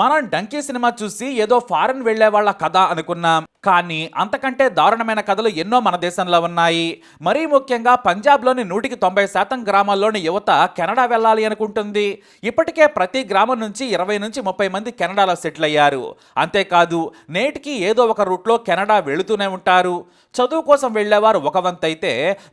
మనం donkey cinema చూసి ఏదో ఫారెన్ వెళ్ళే వాళ్ళ కథ అనుకున్నాం. కానీ అంతకంటే దారుణమైన కథలు ఎన్నో మన దేశంలో ఉన్నాయి. మరీ ముఖ్యంగా పంజాబ్లోని నూటికి తొంభై శాతం గ్రామాల్లోని యువత కెనడా వెళ్ళాలి అనుకుంటుంది. ఇప్పటికే ప్రతి గ్రామం నుంచి ఇరవై నుంచి ముప్పై మంది కెనడాలో సెటిల్ అయ్యారు. అంతేకాదు నేటికి ఏదో ఒక రూట్లో కెనడా వెళుతూనే ఉంటారు. చదువు కోసం వెళ్ళేవారు ఒక వంతైతే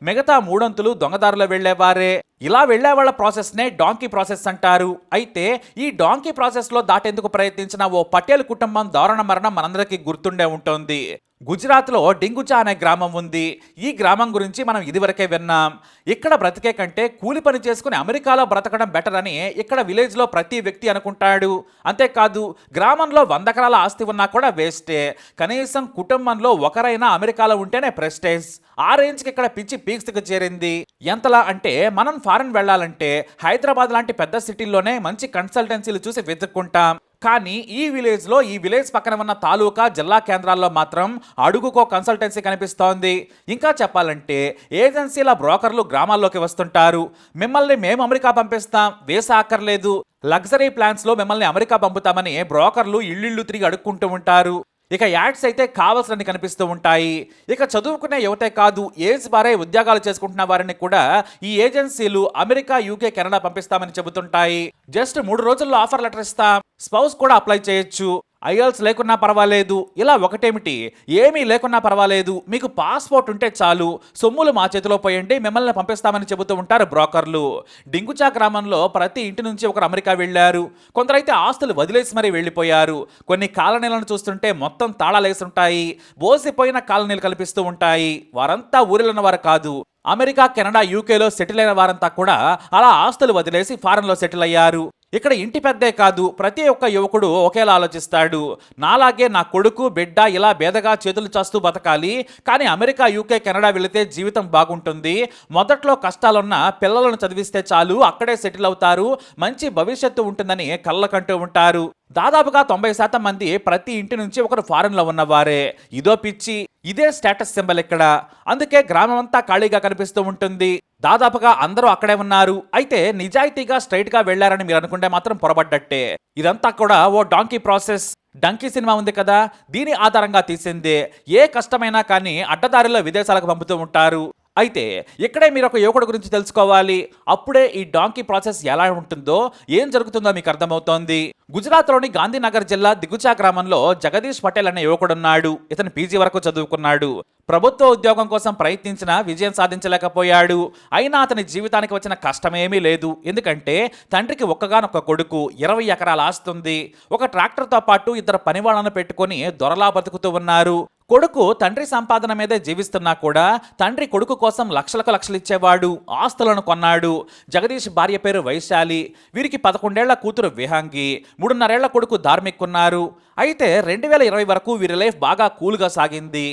మిగతా మూడొంతులు దొంగదారులు వెళ్ళేవారే ఇలా వెళ్ళే వాళ్ళ ప్రాసెస్నే డాంకీ ప్రాసెస్ అంటారు. అయితే ఈ డాంకీ ప్రాసెస్లో దాటేందుకు ప్రయత్నించిన ఓ పటేల్ కుటుంబం దారుణ మరణం మనందరికీ గుర్తుండే ఉంటుంది. గుజరాత్లో డింగుచా అనే గ్రామం ఉంది. ఈ గ్రామం గురించి మనం ఇదివరకే విన్నాం. ఇక్కడ బ్రతికే కంటే కూలి పని చేసుకుని అమెరికాలో బ్రతకడం బెటర్ అని ఇక్కడ విలేజ్లో ప్రతి వ్యక్తి అనుకుంటాడు. అంతేకాదు గ్రామంలో వంద ఎకరాల ఆస్తి ఉన్నా కూడా వేస్టే. కనీసం కుటుంబంలో ఒకరైనా అమెరికాలో ఉంటేనే ప్రెస్టేజ్. ఆ రేంజ్కి ఇక్కడ పిచ్చి పీక్స్కి చేరింది. ఎంతలా అంటే మనం ఫారెన్ వెళ్ళాలంటే హైదరాబాద్ లాంటి పెద్ద సిటీల్లోనే మంచి కన్సల్టెన్సీలు చూసి వెతుక్కుంటాం. కానీ ఈ విలేజ్లో ఈ విలేజ్ పక్కన ఉన్న తాలూకా జిల్లా కేంద్రాల్లో మాత్రం అడుగుకో కన్సల్టెన్సీ కనిపిస్తోంది. ఇంకా చెప్పాలంటే ఏజెన్సీల బ్రోకర్లు గ్రామాల్లోకి వస్తుంటారు. మిమ్మల్ని మేము అమెరికా పంపిస్తాం. వేసా అక్కర్లేదు. లగ్జరీ ప్లాన్స్లో మిమ్మల్ని అమెరికా పంపుతామని బ్రోకర్లు ఇల్లు తిరిగి అడుక్కుంటూ ఉంటారు. ఇక యాడ్స్ అయితే కావాల్సినవి కనిపిస్తూ ఉంటాయి. ఇక చదువుకునే యువతే కాదు ఏజ్ బారే ఉద్యోగాలు చేసుకుంటున్న వారిని కూడా ఈ ఏజెన్సీలు అమెరికా యూకే కెనడా పంపిస్తామని చెబుతుంటాయి. జస్ట్ మూడు రోజుల్లో ఆఫర్ లెటర్ ఇస్తాం. స్పౌస్ కూడా అప్లై చేయొచ్చు. ఐఎల్స్ లేకున్నా పర్వాలేదు. ఇలా ఒకటేమిటి? ఏమీ లేకున్నా పర్వాలేదు. మీకు పాస్పోర్ట్ ఉంటే చాలు. సొమ్ములు మా చేతిలో పోయండి. మిమ్మల్ని పంపిస్తామని చెబుతూ ఉంటారు బ్రోకర్లు. డింగుచా గ్రామంలో ప్రతి ఇంటి నుంచి ఒకరు అమెరికా వెళ్ళారు. కొందరైతే ఆస్తులు వదిలేసి మరీ వెళ్ళిపోయారు. కొన్ని కాలనీలను చూస్తుంటే మొత్తం తాళాలేసి ఉంటాయి బోసిపోయిన కాలనీలు కల్పిస్తూ ఉంటాయి. వారంతా ఊరిలోని వారు కాదు. అమెరికా కెనడా యూకేలో సెటిల్ అయిన వారంతా కూడా అలా ఆస్తులు వదిలేసి ఫారెన్లో సెటిల్ అయ్యారు. ఇక్కడ ఇంటి పెద్దే కాదు ప్రతి ఒక్క యువకుడు ఒకేలా ఆలోచిస్తాడు. నాలాగే నా కొడుకు బిడ్డ ఇలా బేదగా చేతులు చేస్తూ బతకాలి కానీ అమెరికా యూకే కెనడా వెళితే జీవితం బాగుంటుంది. మొదట్లో కష్టాలున్న పిల్లలను చదివిస్తే చాలు అక్కడే సెటిల్ అవుతారు మంచి భవిష్యత్తు ఉంటుందని కళ్ళకంటూ ఉంటారు. దాదాపుగా తొంభై శాతం మంది ప్రతి ఇంటి నుంచి ఒకరు ఫారెన్లో ఉన్నవారే. ఇదో పిచ్చి ఇదే స్టేటస్ సింబల్ ఇక్కడ. అందుకే గ్రామం అంతా ఖాళీగా కనిపిస్తూ ఉంటుంది. దాదాపుగా అందరూ అక్కడే ఉన్నారు. అయితే నిజాయితీగా స్ట్రైట్గా వెళ్ళారని మీరు అనుకుంటే మాత్రం పొరబడ్డట్టే. ఇదంతా కూడా ఓ డాంకీ ప్రాసెస్. డంకీ సినిమా ఉంది కదా దీని ఆధారంగా తీసిందే. ఏ కష్టమైనా కానీ అడ్డదారిలో విదేశాలకు పంపుతూ ఉంటారు. అయితే ఇక్కడే మీరు ఒక యువకుడు గురించి తెలుసుకోవాలి. అప్పుడే ఈ డాంకీ ప్రాసెస్ ఎలా ఉంటుందో ఏం జరుగుతుందో మీకు అర్థమవుతోంది. గుజరాత్లోని గాంధీనగర్ జిల్లా దిగుచా గ్రామంలో జగదీష్ పటేల్ అనే యువకుడున్నాడు. ఇతను పీజీ వరకు చదువుకున్నాడు. ప్రభుత్వ ఉద్యోగం కోసం ప్రయత్నించిన విజయం సాధించలేకపోయాడు. అయినా అతని జీవితానికి వచ్చిన కష్టమేమీ లేదు. ఎందుకంటే తండ్రికి ఒక్కగానొక్క కొడుకు ఇరవై ఎకరాల ఆస్తుంది ఒక ట్రాక్టర్తో పాటు ఇద్దరు పనివాళ్ళను పెట్టుకొని దొరలా బతుకుతూ ఉన్నారు. కొడుకు తండ్రి సంపాదన మీదే జీవిస్తున్నా కూడా తండ్రి కొడుకు కోసం లక్షలకు లక్షలు ఇచ్చేవాడు ఆస్తులను కొన్నాడు. జగదీష్ భార్య పేరు వైశాలి. వీరికి పదకొండేళ్ళ కూతురు విహాంగి మూడున్నరేళ్ళ కొడుకు ధార్మిక్ ఉన్నారు అయితే రెండు వేల ఇరవై వరకు వీరి లైఫ్ బాగా కూల్గా సాగింది.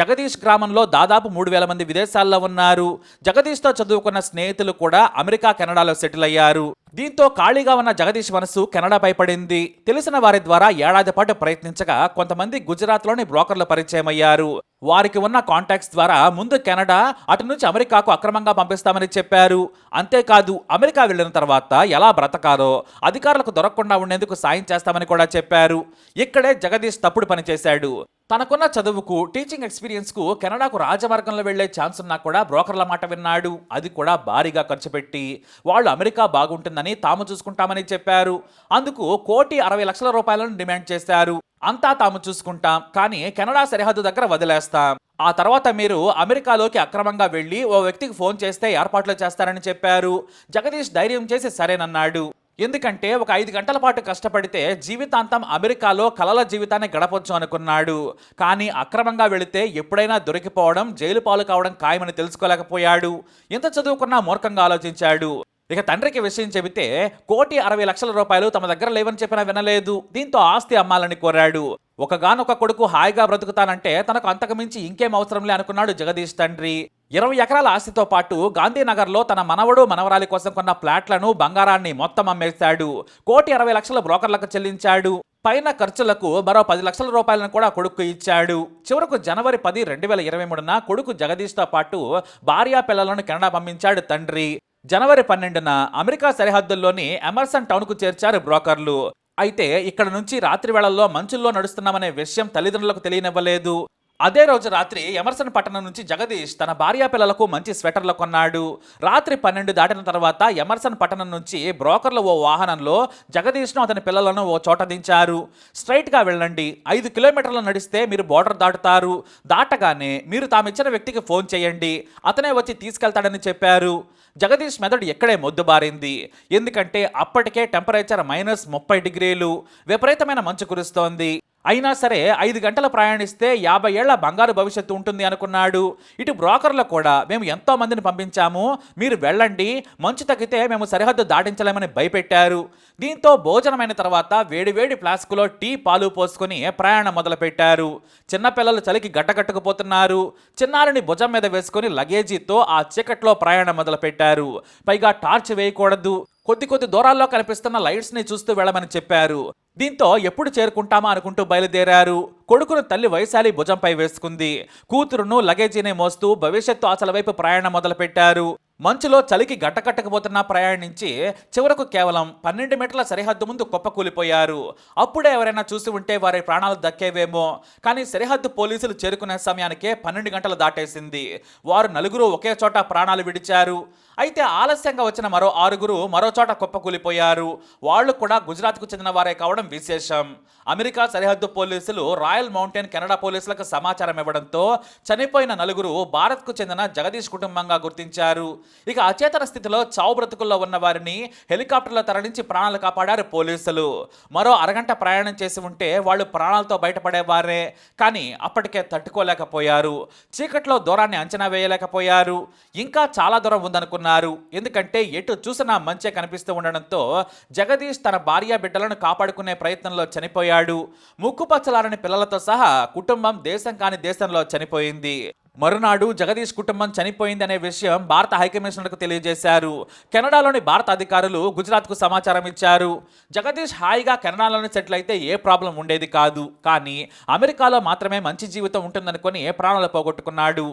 జగదీష్ గ్రామంలో దాదాపు మూడు వేల మంది విదేశాల్లో ఉన్నారు. జగదీష్తో చదువుకున్న స్నేహితులు కూడా అమెరికా కెనడాలో సెటిల్ అయ్యారు. దీంతో ఖాళీగా ఉన్న జగదీష్ మనసు కెనడాపై పడింది తెలిసిన వారి ద్వారా ఏడాది పాటు ప్రయత్నించగా కొంతమంది గుజరాత్లోని బ్రోకర్లు పరిచయం అయ్యారు వారికి ఉన్న కాంటాక్ట్స్ ద్వారా ముందు కెనడా అటు నుంచి అమెరికాకు అక్రమంగా పంపిస్తామని చెప్పారు. అంతేకాదు అమెరికా వెళ్ళిన తర్వాత ఎలా బ్రతకాలో అధికారులకు దొరకకుండా ఉండేందుకు సాయం చేస్తామని కూడా చెప్పారు. ఇక్కడే జగదీష్ తప్పుడు పని చేశాడు. తనకున్న చదువుకు టీచింగ్ ఎక్స్పీరియన్స్కు కెనడాకు రాజమార్గంలో వెళ్ళే ఛాన్స్ ఉన్నా కూడా బ్రోకర్ల మాట విన్నాడు. అది కూడా భారీగా ఖర్చు పెట్టి వాళ్ళు అమెరికా బాగుంటుందని తాము చూసుకుంటామని చెప్పారు. అందుకు కోటి అరవై లక్షల రూపాయలను డిమాండ్ చేశారు. అంతా తాము చూసుకుంటాం. కానీ కెనడా సరిహద్దు దగ్గర వదిలేస్తాం. ఆ తర్వాత మీరు అమెరికాలోకి అక్రమంగా వెళ్ళి ఓ వ్యక్తికి ఫోన్ చేస్తే ఏర్పాట్లు చేస్తారని చెప్పారు. జగదీష్ ధైర్యం చేసి సరేనన్నాడు. ఎందుకంటే ఒక ఐదు గంటల పాటు కష్టపడితే జీవితాంతం అమెరికాలో కలల జీవితాన్ని గడపొచ్చు అనుకున్నాడు. కానీ అక్రమంగా వెళితే ఎప్పుడైనా దొరికిపోవడం జైలు పాలు కావడం ఖాయమని తెలుసుకోలేకపోయాడు. ఎంత చదువుకున్నా మూర్ఖంగా ఆలోచించాడు. ఇక తండ్రికి విషయం చెబితే కోటి అరవై లక్షల రూపాయలు తమ దగ్గర లేవని చెప్పినా వినలేదు. దీంతో ఆస్తి అమ్మాలని కోరాడు. ఒకగానొక కొడుకు హాయిగా బ్రతుకుతానంటే తనకు అంతకుమించి ఇంకేం అవసరంలే అనుకున్నాడు జగదీష్ తండ్రి. ఇరవై ఎకరాల ఆస్తితో పాటు గాంధీనగర్లో తన మనవడు మనవరాలి కోసం కొన్న ప్లాట్లను బంగారాన్ని మొత్తం అమ్మేశాడు. కోటి అరవై లక్షల బ్రోకర్లకు చెల్లించాడు. పైన ఖర్చులకు మరో పది లక్షల రూపాయలను కూడా కొడుకు ఇచ్చాడు. చివరకు జనవరి పది రెండు వేల ఇరవై మూడున కొడుకు జగదీష్తో పాటు భార్యా పిల్లలను కెనడా పంపించాడు తండ్రి. జనవరి పన్నెండున అమెరికా సరిహద్దుల్లోని ఎమర్సన్ టౌన్కు చేర్చారు బ్రోకర్లు. అయితే ఇక్కడ నుంచి రాత్రి వేళల్లో మంచుల్లో నడుస్తున్నామనే విషయం తల్లిదండ్రులకు తెలియనివ్వలేదు. అదే రోజు రాత్రి ఎమర్సన్ పట్టణం నుంచి జగదీష్ తన భార్యా పిల్లలకు మంచి స్వెటర్లు కొన్నాడు. రాత్రి పన్నెండు దాటిన తర్వాత ఎమర్సన్ పట్టణం నుంచి బ్రోకర్లు ఓ వాహనంలో జగదీష్ను అతని పిల్లలను ఓ చోట దించారు. స్ట్రైట్గా వెళ్ళండి. ఐదు కిలోమీటర్లు నడిస్తే మీరు బోర్డర్ దాటుతారు. దాటగానే మీరు తామిచ్చిన వ్యక్తికి ఫోన్ చేయండి. అతనే వచ్చి తీసుకెళ్తాడని చెప్పారు. జగదీష్ మెదడు ఎక్కడే మొద్దుబారింది ఎందుకంటే అప్పటికే టెంపరేచర్ మైనస్ ముప్పై డిగ్రీలు. విపరీతమైన మంచు కురుస్తోంది. అయినా సరే ఐదు గంటలు ప్రయాణిస్తే యాభై ఏళ్ళ బంగారు భవిష్యత్తు ఉంటుంది అనుకున్నాడు. ఇటు బ్రోకర్లు కూడా మేము ఎంతో మందిని పంపించాము మీరు వెళ్ళండి మంచు తగ్గితే మేము సరిహద్దు దాటించలేమని భయపెట్టారు. దీంతో భోజనమైన తర్వాత వేడివేడి ఫ్లాస్కులో టీ పాలు పోసుకుని ప్రయాణం మొదలుపెట్టారు. చిన్నపిల్లలు చలికి గట్టగట్టుకుపోతున్నారు చిన్నారిని భుజం మీద వేసుకుని లగేజీతో ఆ చీకట్లో ప్రయాణం మొదలుపెట్టారు. పైగా టార్చ్ వేయకూడదు. కొద్ది కొద్ది దూరాల్లో కనిపిస్తున్న లైట్స్ని చూస్తూ వెళ్ళమని చెప్పారు. దీంతో ఎప్పుడు చేరుకుంటామా అనుకుంటూ బయలుదేరారు. కొడుకును తల్లి వైశాలి భుజంపై వేసుకుంది. కూతురును లగేజీనే మోస్తూ భవిష్యత్తు ఆశల వైపు ప్రయాణం మొదలుపెట్టారు. మంచులో చలికి గట్టకట్టకపోతున్న ప్రయాణించి చివరకు కేవలం పన్నెండు మీటర్ల సరిహద్దు ముందు కుప్పకూలిపోయారు. అప్పుడే ఎవరైనా చూసి ఉంటే వారి ప్రాణాలు దక్కేవేమో. కానీ సరిహద్దు పోలీసులు చేరుకునే సమయానికే పన్నెండు గంటలు దాటేసింది. వారు నలుగురు ఒకే చోట ప్రాణాలు విడిచారు. అయితే ఆలస్యంగా వచ్చిన మరో ఆరుగురు మరో చోట కుప్పకూలిపోయారు. వాళ్ళు కూడా గుజరాత్కు చెందిన వారే కావడం విశేషం. అమెరికా సరిహద్దు పోలీసులు రాయల్ మౌంటైన్ కెనడా పోలీసులకు సమాచారం ఇవ్వడంతో చనిపోయిన నలుగురు భారత్కు చెందిన జగదీష్ కుటుంబంగా గుర్తించారు. ఇక అచేతన స్థితిలో చావు బ్రతుకుల్లో ఉన్న వారిని హెలికాప్టర్లో తరలించి ప్రాణాలు కాపాడారు పోలీసులు. మరో అరగంట ప్రయాణం చేసి ఉంటే వాళ్ళు ప్రాణాలతో బయటపడేవారే కానీ అప్పటికే తట్టుకోలేకపోయారు. చీకట్లో దూరాన్ని అంచనా వేయలేకపోయారు. ఇంకా చాలా దూరం ఉందనుకున్నారు. ఎందుకంటే ఎటు చూసినా మంచే కనిపిస్తూ ఉండడంతో జగదీష్ తన భార్య బిడ్డలను కాపాడుకునే ప్రయత్నంలో చనిపోయాడు. ముక్కుపచ్చలారని పిల్లలతో సహా కుటుంబం దేశం కాని దేశంలో చనిపోయింది. మరునాడు జగదీష్ కుటుంబం చనిపోయిందనే విషయం భారత హైకమిషనర్కు తెలియజేశారు. కెనడాలోని భారత అధికారులు గుజరాత్కు సమాచారం ఇచ్చారు. జగదీష్ హాయిగా కెనడాలోనే సెటిల్ అయితే ఏ ప్రాబ్లం ఉండేది కాదు. కానీ అమెరికాలో మాత్రమే మంచి జీవితం ఉంటుందనుకొని ప్రాణాలు పోగొట్టుకున్నాడు.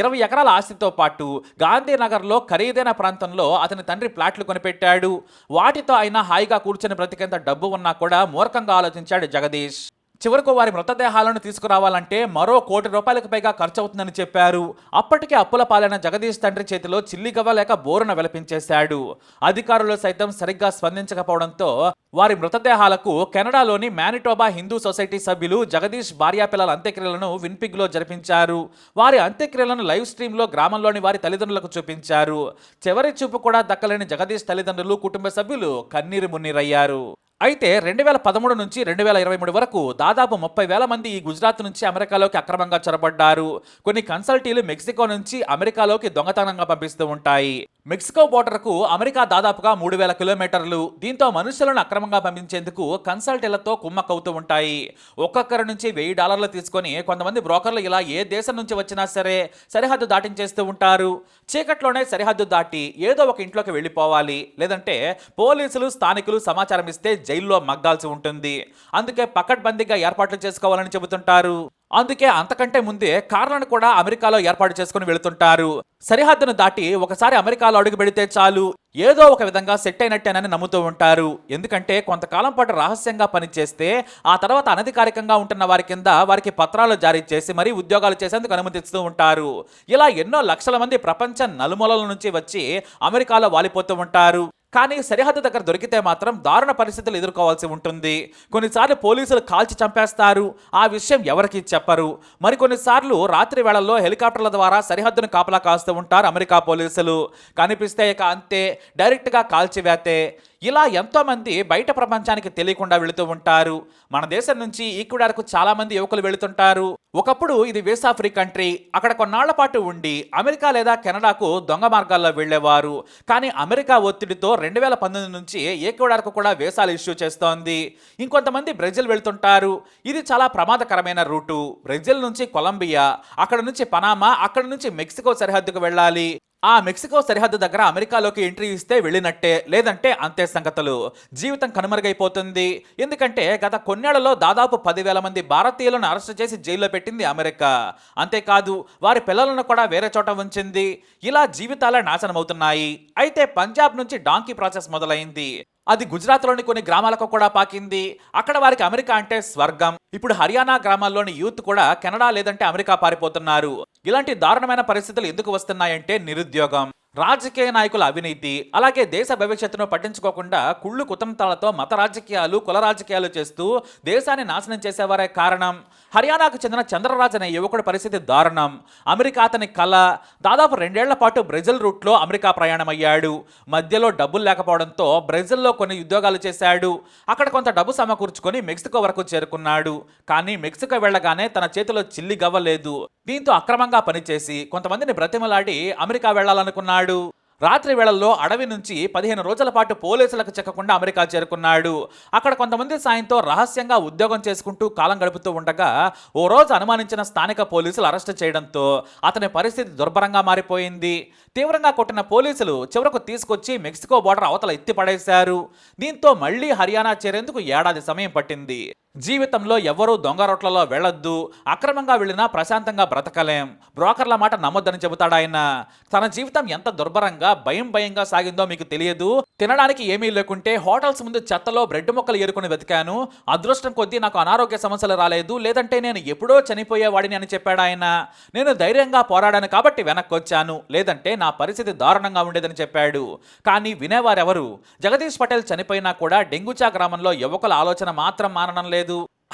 ఇరవై ఎకరాల ఆస్తితో పాటు గాంధీనగర్లో ఖరీదైన ప్రాంతంలో అతని తండ్రి ప్లాట్లు కొనిపెట్టాడు. వాటితో అయినా హాయిగా కూర్చొని బ్రతికేంత డబ్బు ఉన్నా కూడా మూర్ఖంగా ఆలోచించాడు జగదీష్. చివరకు వారి మృతదేహాలను తీసుకురావాలంటే మరో కోటి రూపాయలకు పైగా ఖర్చు అవుతుందని చెప్పారు. అప్పటికే అప్పుల పాలైన జగదీష్ తండ్రి చేతిలో చిల్లిగవ్వ లేక బోరున వెలపించేశాడు. అధికారులు సైతం సరిగ్గా స్పందించకపోవడంతో వారి మృతదేహాలకు కెనడాలోని మానిటోబా హిందూ సొసైటీ సభ్యులు జగదీష్ భార్యా పిల్లల అంత్యక్రియలను విన్పిగ్లో జరిపించారు. వారి అంత్యక్రియలను లైవ్ స్ట్రీమ్లో గ్రామంలోని వారి తల్లిదండ్రులకు చూపించారు. చివరి చూపు కూడా దక్కలేని జగదీష్ తల్లిదండ్రులు కుటుంబ సభ్యులు కన్నీరు మున్నీరయ్యారు. అయితే రెండు వేల పదమూడు నుంచి రెండు వేల ఇరవై మూడు వరకు దాదాపు ముప్పై వేల మంది ఈ గుజరాత్ నుంచి అమెరికాలోకి అక్రమంగా చొరబడ్డారు. కొన్ని కన్సల్టీలు మెక్సికో నుంచి అమెరికాలోకి దొంగతనంగా పంపిస్తూ ఉంటాయి. మెక్సికో బోర్డర్కు అమెరికా దాదాపుగా మూడు వేల కిలోమీటర్లు. దీంతో మనుషులను అక్రమంగా పంపించేందుకు కన్సల్టీలతో కుమ్మక్కవుతూ ఉంటాయి. ఒక్కొక్కరి నుంచి వెయ్యి డాలర్లు తీసుకొని కొంతమంది బ్రోకర్లు ఇలా ఏ దేశం నుంచి వచ్చినా సరే సరిహద్దు దాటించేస్తూ ఉంటారు. చీకట్లోనే సరిహద్దు దాటి ఏదో ఒక ఇంట్లోకి వెళ్ళిపోవాలి. లేదంటే పోలీసులు స్థానికులు సమాచారం ఇస్తే జైల్లో మగ్గాల్సి ఉంటుంది. అందుకే పకడ్బందీగా ఏర్పాట్లు చేసుకోవాలని చెబుతుంటారు. అందుకే అంతకంటే ముందే కార్లను కూడా అమెరికాలో ఏర్పాటు చేసుకుని వెళుతుంటారు. సరిహద్దును దాటి ఒకసారి అమెరికాలో అడుగు పెడితే చాలు. ఏదో ఒక విధంగా సెట్ అయినట్టేనని నమ్ముతూ ఉంటారు. ఎందుకంటే కొంతకాలం పాటు రహస్యంగా పనిచేస్తే ఆ తర్వాత అనధికారికంగా ఉంటున్న వారి కింద వారికి పత్రాలు జారీ చేసి మరీ ఉద్యోగాలు చేసేందుకు అనుమతిస్తూ ఉంటారు. ఇలా ఎన్నో లక్షల మంది ప్రపంచ నలుమూలల నుంచి వచ్చి అమెరికాలో వాలిపోతూ ఉంటారు. కానీ సరిహద్దు దగ్గర దొరికితే మాత్రం దారుణ పరిస్థితులు ఎదుర్కోవాల్సి ఉంటుంది. కొన్నిసార్లు పోలీసులు కాల్చి చంపేస్తారు. ఆ విషయం ఎవరికి చెప్పరు. మరికొన్నిసార్లు రాత్రి వేళల్లో హెలికాప్టర్ల ద్వారా సరిహద్దును కాపలా కాస్తూ ఉంటారు అమెరికా పోలీసులు. కనిపిస్తే ఇక అంతే. డైరెక్ట్గా కాల్చివేతే ఇలా ఎంతోమంది బయట ప్రపంచానికి తెలియకుండా వెళుతూ ఉంటారు. మన దేశం నుంచి ఈక్వడార్కు చాలామంది యువకులు వెళుతుంటారు. ఒకప్పుడు ఇది వీసా ఫ్రీ కంట్రీ. అక్కడ కొన్నాళ్ళ పాటు ఉండి అమెరికా లేదా కెనడాకు దొంగ మార్గాల్లో వెళ్ళేవారు కానీ అమెరికా ఒత్తిడితో రెండు వేల పంతొమ్మిది నుంచి ఈక్వడార్కు కూడా వీసాలు ఇష్యూ చేస్తోంది. ఇంకొంతమంది బ్రెజిల్ వెళ్తుంటారు. ఇది చాలా ప్రమాదకరమైన రూటు. బ్రెజిల్ నుంచి కొలంబియా అక్కడ నుంచి పనామా అక్కడ నుంచి మెక్సికో సరిహద్దుకు వెళ్ళాలి. ఆ మెక్సికో సరిహద్దు దగ్గర అమెరికాలోకి ఎంట్రీ ఇస్తే వెళ్ళినట్టే లేదంటే అంతే సంగతులు. జీవితం కనుమరుగైపోతుంది. ఎందుకంటే గత కొన్నేళ్ళలో దాదాపు పదివేల మంది భారతీయులను అరెస్ట్ చేసి జైల్లో పెట్టింది అమెరికా. అంతేకాదు వారి పిల్లలను కూడా వేరే చోట ఉంచింది. ఇలా జీవితాలే నాశనమవుతున్నాయి. అయితే పంజాబ్ నుంచి డాంకీ ప్రాసెస్ మొదలైంది. అది గుజరాత్లోని కొన్ని గ్రామాలకు కూడా పాకింది. అక్కడ వారికి అమెరికా అంటే స్వర్గం. ఇప్పుడు హర్యానా గ్రామాల్లోని యూత్ కూడా కెనడా లేదంటే అమెరికా పారిపోతున్నారు. ఇలాంటి దారుణమైన పరిస్థితులు ఎందుకు వస్తున్నాయంటే నిరుద్యోగం. రాజకీయ నాయకుల అవినీతి అలాగే దేశ భవిష్యత్తును పట్టించుకోకుండా కుళ్ళు కుతంతాలతో మత రాజకీయాలు కుల రాజకీయాలు చేస్తూ దేశాన్ని నాశనం చేసేవారే కారణం. హర్యానాకు చెందిన చంద్రరాజ్ అనే యువకుడి పరిస్థితి దారుణం. అమెరికా అతని కళ దాదాపు రెండేళ్ళ పాటు బ్రెజిల్ రూట్లో అమెరికా ప్రయాణమయ్యాడు. మధ్యలో డబ్బులు లేకపోవడంతో బ్రెజిల్లో కొన్ని ఉద్యోగాలు చేశాడు. అక్కడ కొంత డబ్బు సమకూర్చుకొని మెక్సికో వరకు చేరుకున్నాడు. కానీ మెక్సికో వెళ్ళగానే తన చేతిలో చిల్లి గవ్వలేదు. దీంతో అక్రమంగా పనిచేసి కొంతమందిని బ్రతిమలాడి అమెరికా వెళ్ళాలనుకున్నాడు. రాత్రి వేళల్లో అడవి నుంచి పదిహేను రోజుల పాటు పోలీసులకు చెక్కకుండా అమెరికా చేరుకున్నాడు. అక్కడ కొంతమంది సాయంతో రహస్యంగా ఉద్యోగం చేసుకుంటూ కాలం గడుపుతూ ఉండగా ఓ రోజు అనుమానించిన స్థానిక పోలీసులు అరెస్ట్ చేయడంతో అతని పరిస్థితి దుర్భరంగా మారిపోయింది. తీవ్రంగా కొట్టిన పోలీసులు చివరకు తీసుకొచ్చి మెక్సికో బోర్డర్ అవతల ఎత్తి పడేశారు. దీంతో మళ్ళీ హర్యానా చేరేందుకు ఏడాది సమయం పట్టింది. జీవితంలో ఎవరూ దొంగ రోట్లలో వెళ్ళొద్దు అక్రమంగా వెళ్ళినా ప్రశాంతంగా బ్రతకలేం. బ్రోకర్ల మాట నమ్మొద్దని చెబుతాడు ఆయన. తన జీవితం ఎంత దుర్భరంగా భయం భయంగా సాగిందో మీకు తెలియదు. తినడానికి ఏమీ లేకుంటే హోటల్స్ ముందు చెత్తలో బ్రెడ్ ముక్కలు ఏరుకుని వెతికాను. అదృష్టం కొద్దీ నాకు అనారోగ్య సమస్యలు రాలేదు. లేదంటే నేను ఎప్పుడో చనిపోయేవాడిని అని చెప్పాడు ఆయన. నేను ధైర్యంగా పోరాడాను కాబట్టి వెనక్కి వచ్చాను లేదంటే నా పరిస్థితి దారుణంగా ఉండేదని చెప్పాడు. కానీ వినేవారెవరు? జగదీష్ పటేల్ చనిపోయినా కూడా డెంగుచా గ్రామంలో యువకుల ఆలోచన మాత్రం మానడం లేదు.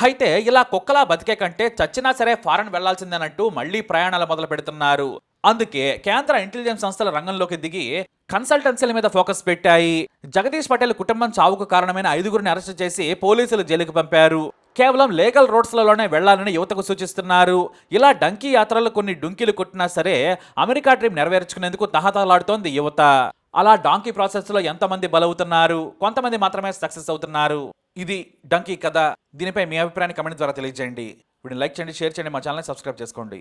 అయితే ఇలా కుక్కలా బతికే కంటే చచ్చినా సరే ఫారెన్ వెళ్ళాల్సిందేనంటూ మళ్ళీ ప్రయాణాలు మొదలు పెడుతున్నారు. అందుకే కేంద్ర ఇంటెలిజెన్స్ సంస్థల రంగంలోకి దిగి కన్సల్టెన్సీల మీద ఫోకస్ పెట్టాయి. జగదీష్ పటేల్ కుటుంబం చావుకు కారణమైన ఐదుగురిని అరెస్ట్ చేసి పోలీసులు జైలుకు పంపారు. కేవలం లీగల్ రోడ్స్లలోనే వెళ్ళాలని యువతకు సూచిస్తున్నారు. ఇలా డంకీ యాత్రలు కొన్ని డుంకీలు కొట్టినా సరే అమెరికా డ్రీమ్ నెరవేర్చుకునేందుకు తహతలాడుతోంది యువత. అలా డాంకీ ప్రాసెస్లో ఎంతమంది బలవుతున్నారు? కొంతమంది మాత్రమే సక్సెస్ అవుతున్నారు. ఇది డంకీ కథ. దీనిపై మీ అభిప్రాయాన్ని కమెంట్ ద్వారా తెలియజేయండి. వీడిని లైక్ చేయండి షేర్ చేయండి మా ఛానల్ని సబ్స్క్రైబ్ చేసుకోండి.